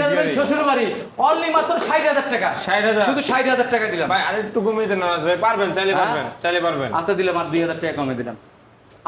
যাবেন গাড়ি। শ্বশুর বাড়ি। অনলি মাত্র ষাট হাজার টাকা। 60,000 শুধু ষাট হাজার টাকা দিলাম। ভাই আরেকটু কমিয়ে দেন নারাজ ভাই। পারবেন চাইলে হ্যাঁ? পারবেন চাইলে পারবেন। আচ্ছা দিলাম আর দুই হাজার টাকা কমে দিলাম।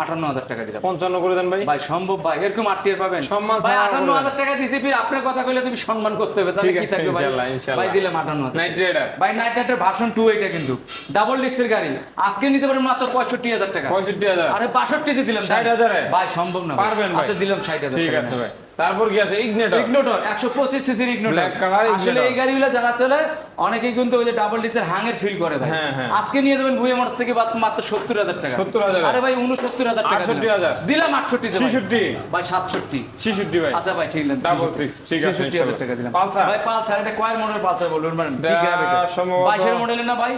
আটান্ন হাজার টাকা দিলাম। পঞ্চান্ন করে দেন ভাই। ভাই সম্ভব ভাই এরকম আট টিয়ার পাবেন। সম্মান ভাই আটান্ন হাজার টাকা দিছি ফির আপনার কথা কইলে তুমি সম্মান করতে হবে তাহলে কি থাকবে ভাই? ইনশাআল্লাহ, ইনশাআল্লাহ। ভাই দিলাম আটান্ন হাজার। Knight Rider. ভাই নাইট রাইডার ভার্সন টু এটা কিন্তু। ডাবল ডিক্সের গাড়ি। আজকে নিতে পারেন মাত্র পঁয়ষট্টি হাজার টাকা। পঁয়ষট্টি হাজার। আরে বাষট্টিতে দিলাম 60,000 এ? ভাই সম্ভব না পারবেন আচ্ছা দিলাম ষাট হাজার ঠিক আছে ভাই। তারপর কি আছে? ইগনেটর ইগনোটর একশো পঁচিশ সিসির ইগনোটর Black color আসলে এই গাড়িগুলো যারা চলে অনেকেই কিন্তু ওই যে ডাবল ডিসের হাঙের ফিল করে ভাই। হ্যাঁ, হ্যাঁ। আজকে নিয়ে যাবেন ভুয়ে মোটর থেকে মাত্র সত্তর হাজার টাকা। 70,000 আরে ভাই উনসত্তর হাজার টাকা 68,000 দিলাম। দিলাম আটষট্টি ছেষট্টি। ভাই সাতষট্টি। ছেষট্টি ভাই। আচ্ছা ভাই ঠিক আছে। Double six, ঠিক আছে, 66 হাজার টাকা দিলাম। পালসার? ভাই পালসার এটা কয়ের মডেল পালসার বলুন মানে এটা সম্ভবত- বাইশের মডেলের না ভাই?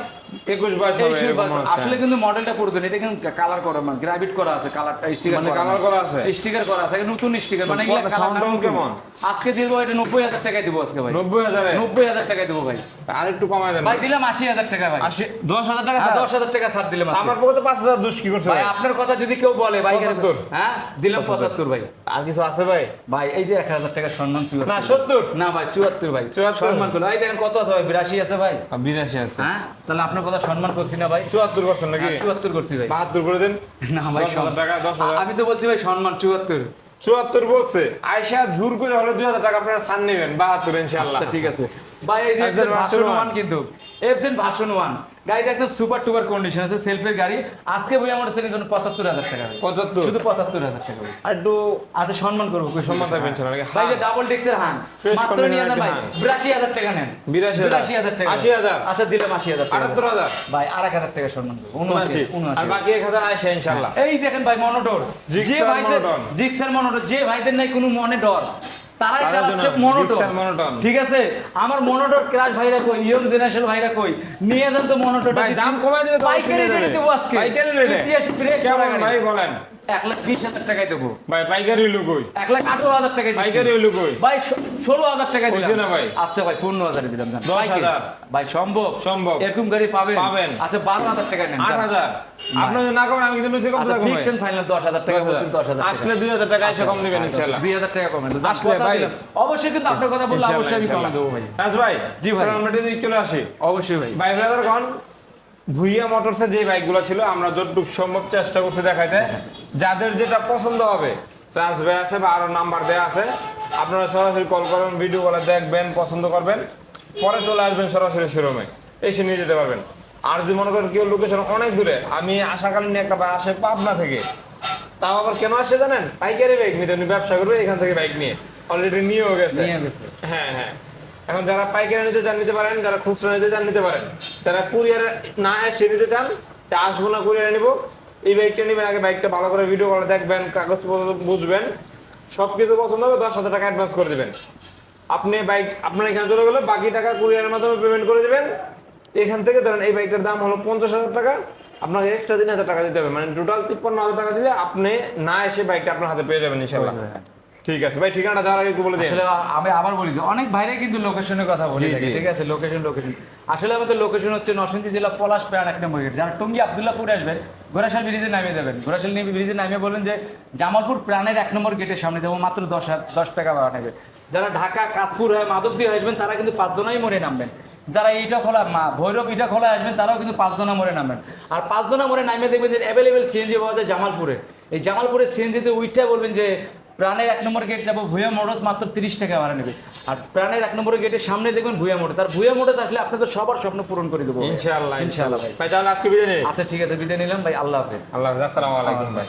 একুশ বাইশ আসলে কিন্তু মডেলটা পুরাতন এটা কিন্তু কালার করা মানে গ্রাভিট করা আছে কালারটা স্টিকার মানে colour করা আছে? স্টিকার করা আছে নতুন স্টিকার মানে এগুলা নতুন। কেমন? আজকে দিব এটা নব্বই হাজার টাকায় দিব আজকে ভাই। নব্বই হাজারে? নব্বই হাজার টাকায় দিব ভাই। আর একটু কমায় দেন। ভাই দিলাম আশি হাজার টাকা ভাই। দশ হাজার টাকা? দশ হাজার টাকা ছাড় দিলাম আমার পক্ষে পাঁচ হাজার দুষ কি করছে ভাই আপনার কথা যদি কেউ বলে ভাই 75 হ্যাঁ দিলাম পঁচাত্তর। ভাই। আর কিছু আছে ভাই? ভাই এই যে এক হাজার টাকা সম্মান ছিল। না সত্তর। না ভাই চুয়াত্তর ভাই। 74 সম্মান করল এই দেখেন কত আছে ভাই বিরাশি আছে ভাই। বিরাশি আছে। হ্যাঁ তাহলে আপনার কথা সম্মান করছি না ভাই। চুয়াত্তর করছেন নাকি? হ্যাঁ, চুয়াত্তর করছি ভাই। বাহাত্তর করে দেন। না ভাই টাকা দশ আমি তো বলছি ভাই সম্মান চুয়াত্তর। চুয়াত্তর বলছে। আয়সা ঝুর করে হলে দুই হাজার টাকা আপনারা সার নেবেন। বাহাত্তর ইনশাল্লাহ আচ্ছা ঠিক আছে। ভাই এই যে ভাষণ ওয়ান। কিন্তু। এফ দিন ভাষণ ওয়ান। গাড়িটা একদম সুপার টুপার কন্ডিশন আছে সেলফের গাড়ি। আজকে বই আমার জন্য পঁচাত্তর হাজার টাকা পঁচাত্তর? শুধু পঁচাত্তর হাজার টাকা আর একটু আচ্ছা সম্মান করব সম্মান থাকবে ইনশাল্লাহ নাকি? ভাই যে ডাবল হান মাত্র নিয়ে নেন ভাই। বিরাশি হাজার টাকা নেন। 82,000 হাজার। টাকা। 80,000 আচ্ছা দিলাম আশি হাজার আটাত্তর হাজার? ভাই আর এক হাজার টাকা সম্মান করব। উনআশি। আর বাকি এক হাজার আয়সা ইনশাল্লাহ এই দেখেন ভাই মনোটর জিক্সার। জিক্সার মনোটর যে ভাইদের নাই কোনো মনে ডর। তারাই তারা চালাচ্ছে মনোটর। ঠিক আছে? আমার মনোটর ক্রাশ ভাইরা কই? ইয়ং জেনারেশন ভাইরা কই? নিয়ে দেন তো মনোটর ভাই, দাম কমাই দিলে পাইকারি রেটে দেবো আজকে। পাইকারি রেটে? ইতিহাসে ব্রেক কেমন ভাই বলেন? এক লাখ বিশ হাজার টাকায় দেবো ভাই পাইকারি হইল কই এক লাখ আঠারো হাজার টাকায় পাইকারি হইল কই ভাই ষোলো হাজার টাকা দিলাম না ভাই? আচ্ছা ভাই পনেরো হাজারে দিলাম দশ হাজার। ভাই সম্ভব সম্ভব। এরকম গাড়ি পাবেন পাবেন। আচ্ছা বারো হাজার টাকা নেন আট হাজার আপনি না কমেন আমি কিন্তু বেশি কম আচ্ছা ফিক্সড এন্ড ফাইনাল দশ হাজার টাকা দশ হাজার। বলছেন, দশ হাজার টাকা। আসলে দুই হাজার টাকা এসে কম দিবেন দুই হাজার টাকা কমেন আসলে ভাই। অবশ্যই কিন্তু আপনার কথা বললে অবশ্যই আমি। দেবো ভাই রাজ ভাই জি ভাই। আমরা চলে আসি অবশ্যই ভাই ভাই ব্রাদার ভুইয়া মোটরসের যে বাইকগুলো ছিল আমরা যতটুকু সম্ভব চেষ্টা করছি দেখাইতে। যাদের যেটা পছন্দ হবে রাজ ভাই আছে বা আরও নাম্বার দেওয়া আছে আপনারা সরাসরি কল করবেন ভিডিও কলে দেখবেন পছন্দ করবেন। পরে চলে আসবেন সরাসরি শোরুমে এসে নিয়ে যেতে পারবেন। আর যদি মনে করেন কেউ লোকেশন অনেক দূরে আমি আশাকালীন একটা বা আসে পাবনা থেকে তাও আবার কেন আসে জানেন? পাইকারি বাইক নিতে ব্যবসা করবে এখান থেকে বাইক নিয়ে। অলরেডি নিয়েও গেছে। হ্যাঁ হ্যাঁ। এখন যারা পাইকারি নিতে চান, নিতে পারেন। যারা খুচরা নিতে চান, নিতে পারেন। যারা কুরিয়ার না এসে নিতে চান আসব না, কুরিয়ারে নিবো। এই বাইকটা নেবেন, আগে বাইকটা ভালো করে ভিডিও করে দেখবেন কাগজপত্র বুঝবেন। সব কিছু পছন্দ হবে দশ হাজার টাকা অ্যাডভান্স করে দেবেন। আপনি বাইক, আপনার এখানে চলে গেলে বাকি টাকা কুরিয়ারের মাধ্যমে পেমেন্ট করে দেবেন। এখান থেকে ধরেন এই বাইকটার দাম হলো পঞ্চাশ হাজার টাকা। আপনাকে এক্সট্রা তিন হাজার টাকা দিতে হবে। মানে টোটাল তিপ্পান্ন হাজার টাকা দিলে আপনি না এসে বাইকটা আপনার হাতে পেয়ে যাবেন ইনশাল্লাহ ঠিক আছে ভাই ঠিকানাটা যাওয়ার আগে একটু বলে দিন। আসলে আমি আবার বলি যে অনেক ভাইরে কিন্তু লোকেশনের কথা বলি থাকে, ঠিক আছে? লোকেশন লোকেশন আসলে আমাদের লোকেশন হচ্ছে নরসিংদী জেলা পলাশ প্রাণ এক নম্বর গেট যারা টঙ্গী আবদুল্লাপুরে আসবেন গোরাশাল ব্রিজে নামিয়ে যাবেন গোরাশাল নিয়ে ব্রিজে নামিয়ে বলেন যে জামালপুর প্রাণের এক নম্বর গেটের সামনে যাব মাত্র দশ দশ টাকা ভাড়া নেবে। যারা ঢাকা কাশপুর হয়ে মাধবদী হয়ে আসবেন তারা কিন্তু পাঁচজনাই মরে নামবেন। যারা এইটা খোলা মা ভৈরব ইটা খোলা আসবেন তারাও কিন্তু পাঁচজনা মরে নামবেন। আর পাঁচজনা মরে নামিয়ে দেখবেন যে অ্যাভেলেবেল সিএনজি পাওয়া যায় জামালপুরে। এই জামালপুরে সিএনজিতে উইটটা বলবেন যে প্রাণের এক নম্বর গেট যাব ভুয়া মোটরস মাত্র তিরিশ টাকা ভাড়া নেবে। আর প্রাণের এক নম্বর গেটের সামনে দেখবেন ভুয়া মোটর আর ভুয়া মোটর আসলে আপনাদের সবার স্বপ্ন পূরণ করে দেবো। ইনশাল্লাহ ইনশাআল্লাহ ভাই। ভাই তাহলে আজকে বিদায় নিই। আচ্ছা ঠিক আছে বিদায় নিলাম ভাই। আল্লাহ হাফেজ। আল্লাহ হাফেজ। আসসালামু আলাইকুম ভাই।